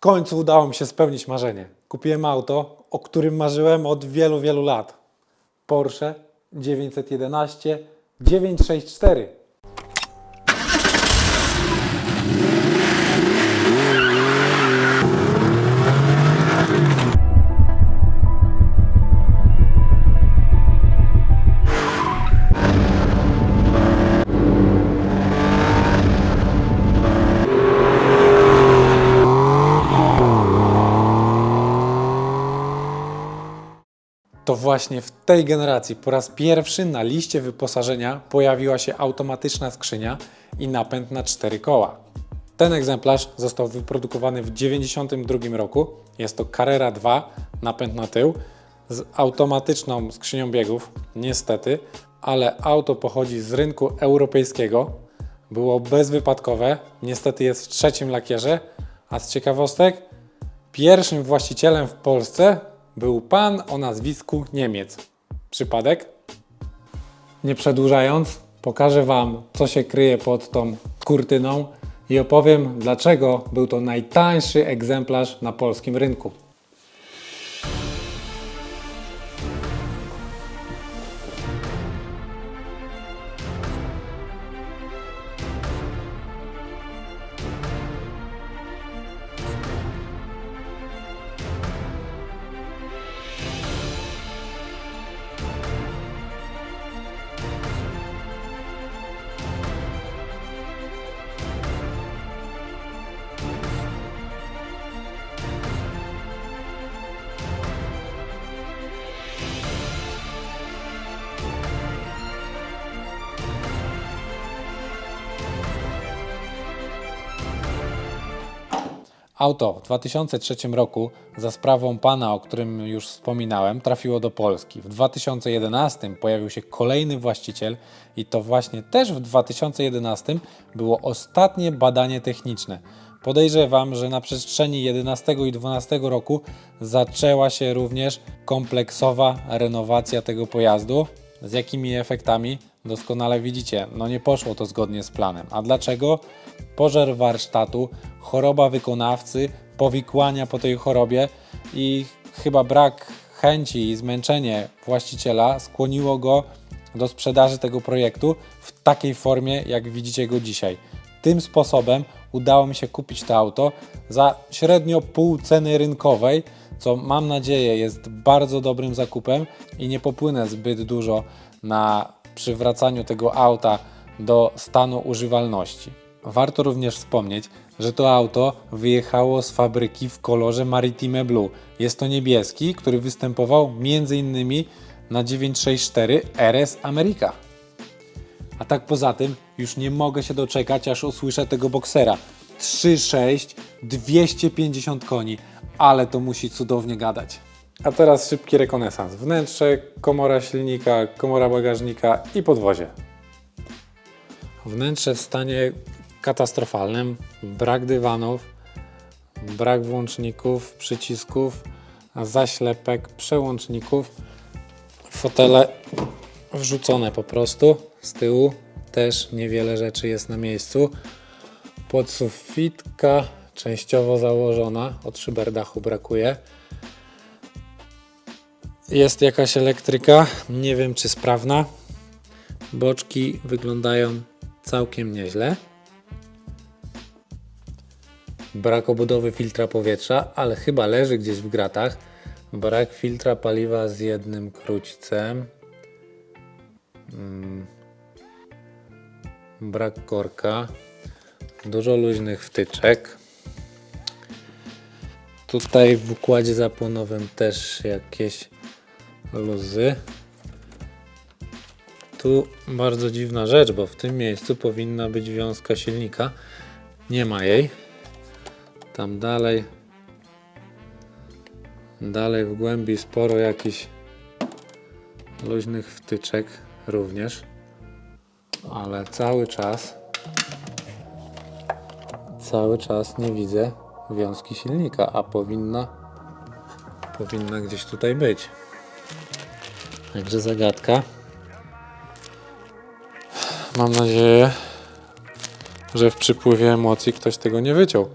końcu udało mi się spełnić marzenie. Kupiłem auto, o którym marzyłem od wielu, wielu lat. Porsche 911 964. właśnie w tej generacji po raz pierwszy na liście wyposażenia pojawiła się automatyczna skrzynia i napęd na cztery koła. Ten egzemplarz został wyprodukowany w 1992 roku. Jest to Carrera 2, napęd na tył, z automatyczną skrzynią biegów, niestety, ale auto pochodzi z rynku europejskiego. Było bezwypadkowe, niestety jest w trzecim lakierze, a z ciekawostek Pierwszym właścicielem w Polsce był pan o nazwisku Niemiec. Przypadek? Nie przedłużając, pokażę Wam, co się kryje pod tą kurtyną i opowiem, dlaczego był to najtańszy egzemplarz na polskim rynku. Auto w 2003 roku za sprawą pana, o którym już wspominałem, trafiło do Polski. W 2011 pojawił się kolejny właściciel i to właśnie też w 2011 było ostatnie badanie techniczne. Podejrzewam, że na przestrzeni 11 i 12 roku zaczęła się również kompleksowa renowacja tego pojazdu. Z jakimi efektami? Doskonale widzicie, no nie poszło to zgodnie z planem. A dlaczego? Pożar warsztatu, choroba wykonawcy, powikłania po tej chorobie i chyba brak chęci i zmęczenie właściciela skłoniło go do sprzedaży tego projektu w takiej formie, jak widzicie go dzisiaj. Tym sposobem udało mi się kupić to auto za średnio pół ceny rynkowej, co mam nadzieję jest bardzo dobrym zakupem i nie popłynę zbyt dużo na przywracaniu tego auta do stanu używalności. Warto również wspomnieć, że to auto wyjechało z fabryki w kolorze Maritime Blue. Jest to niebieski, który występował m.in. na 964 RS America. A tak poza tym, już nie mogę się doczekać, aż usłyszę tego boksera. 3.6, 250 koni, ale to musi cudownie gadać. A teraz szybki rekonesans. Wnętrze, komora silnika, komora bagażnika i podwozie. Wnętrze w stanie katastrofalnym. Brak dywanów, brak włączników, przycisków, zaślepek, przełączników. Fotele wrzucone po prostu z tyłu. Też niewiele rzeczy jest na miejscu. Podsufitka częściowo założona, od szyberdachu brakuje. Jest jakaś elektryka, nie wiem czy sprawna. Boczki wyglądają całkiem nieźle. Brak obudowy filtra powietrza, ale chyba leży gdzieś w gratach. Brak filtra paliwa z jednym króćcem. Mm. Brak korka. Dużo luźnych wtyczek. Tutaj w układzie zapłonowym też jakieś luzy. Tu bardzo dziwna rzecz, bo w tym miejscu powinna być wiązka silnika. Nie ma jej. Tam dalej, dalej w głębi sporo jakichś luźnych wtyczek również, ale cały czas, cały czas nie widzę wiązki silnika, a powinna, powinna gdzieś tutaj być. Także zagadka. Mam nadzieję, że w przypływie emocji ktoś tego nie wyciął.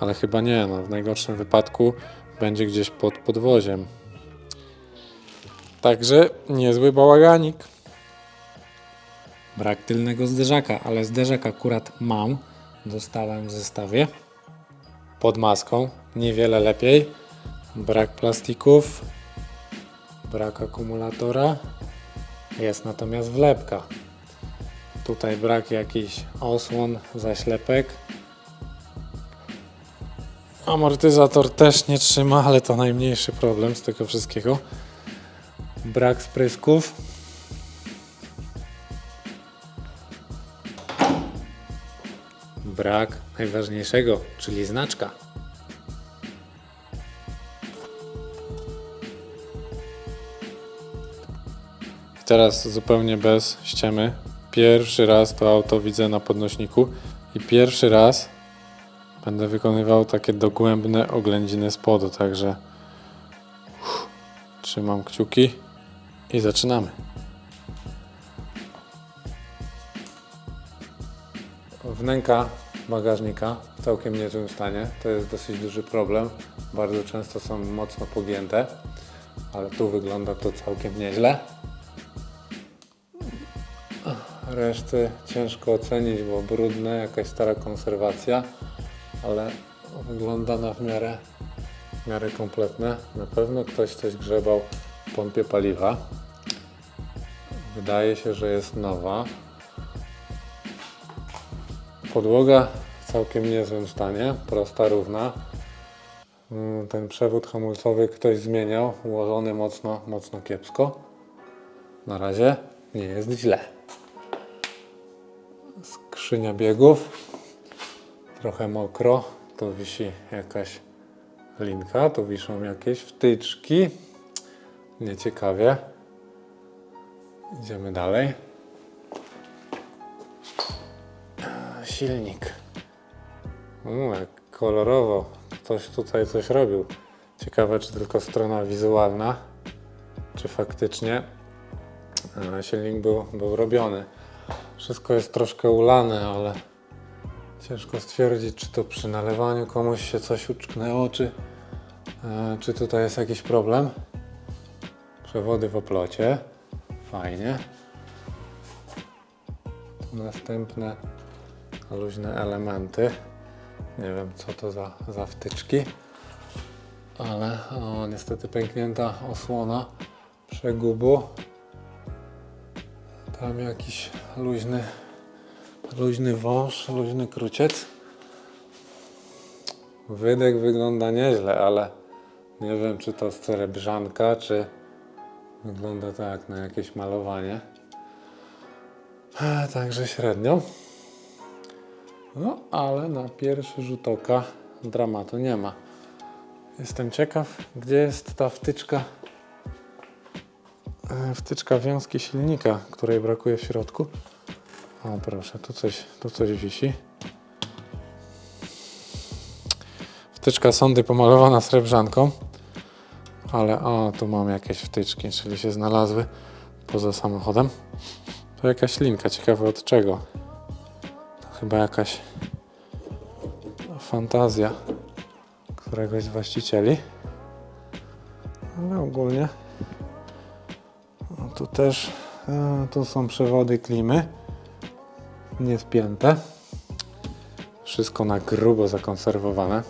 ale chyba nie, no w najgorszym wypadku będzie gdzieś pod podwoziem. Także niezły bałaganik. Brak tylnego zderzaka, ale zderzak akurat mam. Dostałem w zestawie. Pod maską, niewiele lepiej. Brak plastików. Brak akumulatora. Jest natomiast wlepka. Tutaj brak jakichś osłon, zaślepek. Amortyzator też nie trzyma, ale to najmniejszy problem z tego wszystkiego. Brak sprysków. Brak najważniejszego, czyli znaczka. Teraz zupełnie bez ściemy. Pierwszy raz to auto widzę na podnośniku i pierwszy raz będę wykonywał takie dogłębne oględziny spodu, także uff, trzymam kciuki i zaczynamy. Wnęka bagażnika w całkiem niezłym stanie. To jest dosyć duży problem. Bardzo często są mocno pogięte, ale tu wygląda to całkiem nieźle. Reszty ciężko ocenić, bo brudne, jakaś stara konserwacja, ale wygląda na w miarę, w miarę kompletne. Na pewno ktoś coś grzebał w pompie paliwa. Wydaje się, że jest nowa. Podłoga w całkiem niezłym stanie, prosta, równa. Mm, Ten przewód hamulcowy ktoś zmieniał, ułożony mocno, mocno kiepsko. Na razie nie jest źle. Skrzynia biegów, trochę mokro. Tu wisi jakaś linka, tu wiszą jakieś wtyczki. Nieciekawie. Idziemy dalej. silnik. Jak kolorowo. Ktoś tutaj coś robił. Ciekawe, czy tylko strona wizualna, czy faktycznie e, silnik był, był robiony. Wszystko jest troszkę ulane, ale ciężko stwierdzić, czy to przy nalewaniu komuś się coś uczknęło, czy, e, czy tutaj jest jakiś problem. Przewody w oplocie. Fajnie. Następne luźne elementy. Nie wiem co to za, za wtyczki, ale o, niestety pęknięta osłona przegubu. Tam jakiś luźny, luźny wąż, luźny kruciec. Wydech wygląda nieźle, ale nie wiem czy to srebrzanka, czy wygląda tak na jakieś malowanie. E, Także średnio. No, ale na pierwszy rzut oka dramatu nie ma. Jestem ciekaw, gdzie jest ta wtyczka, wtyczka wiązki silnika, której brakuje w środku. O proszę, tu coś, tu coś wisi. Wtyczka sondy pomalowana srebrzanką, ale o, tu mam jakieś wtyczki, czyli się znalazły poza samochodem. To jakaś linka, ciekawe od czego. Chyba jakaś fantazja któregoś z właścicieli. Ale ogólnie też e, tu są przewody klimy niespięte. Wszystko na grubo zakonserwowane.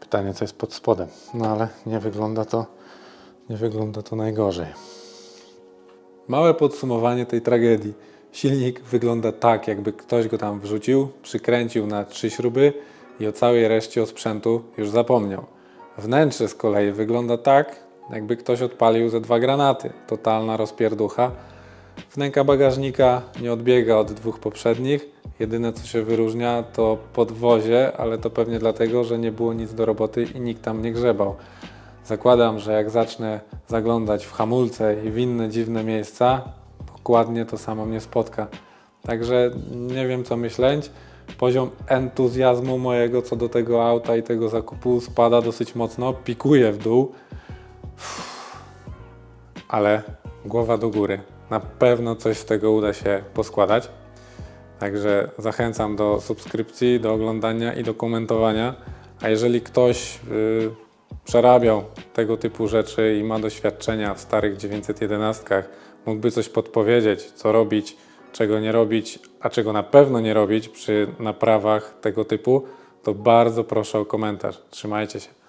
Pytanie co jest pod spodem. No ale nie wygląda to nie wygląda to najgorzej. Małe podsumowanie tej tragedii. Silnik wygląda tak, jakby ktoś go tam wrzucił, przykręcił na trzy śruby i o całej reszcie osprzętu już zapomniał. Wnętrze z kolei wygląda tak, jakby ktoś odpalił ze dwa granaty. Totalna rozpierducha. Wnęka bagażnika nie odbiega od dwóch poprzednich. Jedyne co się wyróżnia to podwozie, ale to pewnie dlatego, że nie było nic do roboty i nikt tam nie grzebał. Zakładam, że jak zacznę zaglądać w hamulce i w inne dziwne miejsca, dokładnie to samo mnie spotka. Także nie wiem co myśleć. Poziom entuzjazmu mojego co do tego auta i tego zakupu spada dosyć mocno, pikuje w dół. Ale głowa do góry. Na pewno coś z tego uda się poskładać. Także zachęcam do subskrypcji, do oglądania i do komentowania. A jeżeli ktoś y, przerabiał tego typu rzeczy i ma doświadczenia w starych 911, mógłby coś podpowiedzieć, co robić, czego nie robić, a czego na pewno nie robić przy naprawach tego typu, to bardzo proszę o komentarz. Trzymajcie się.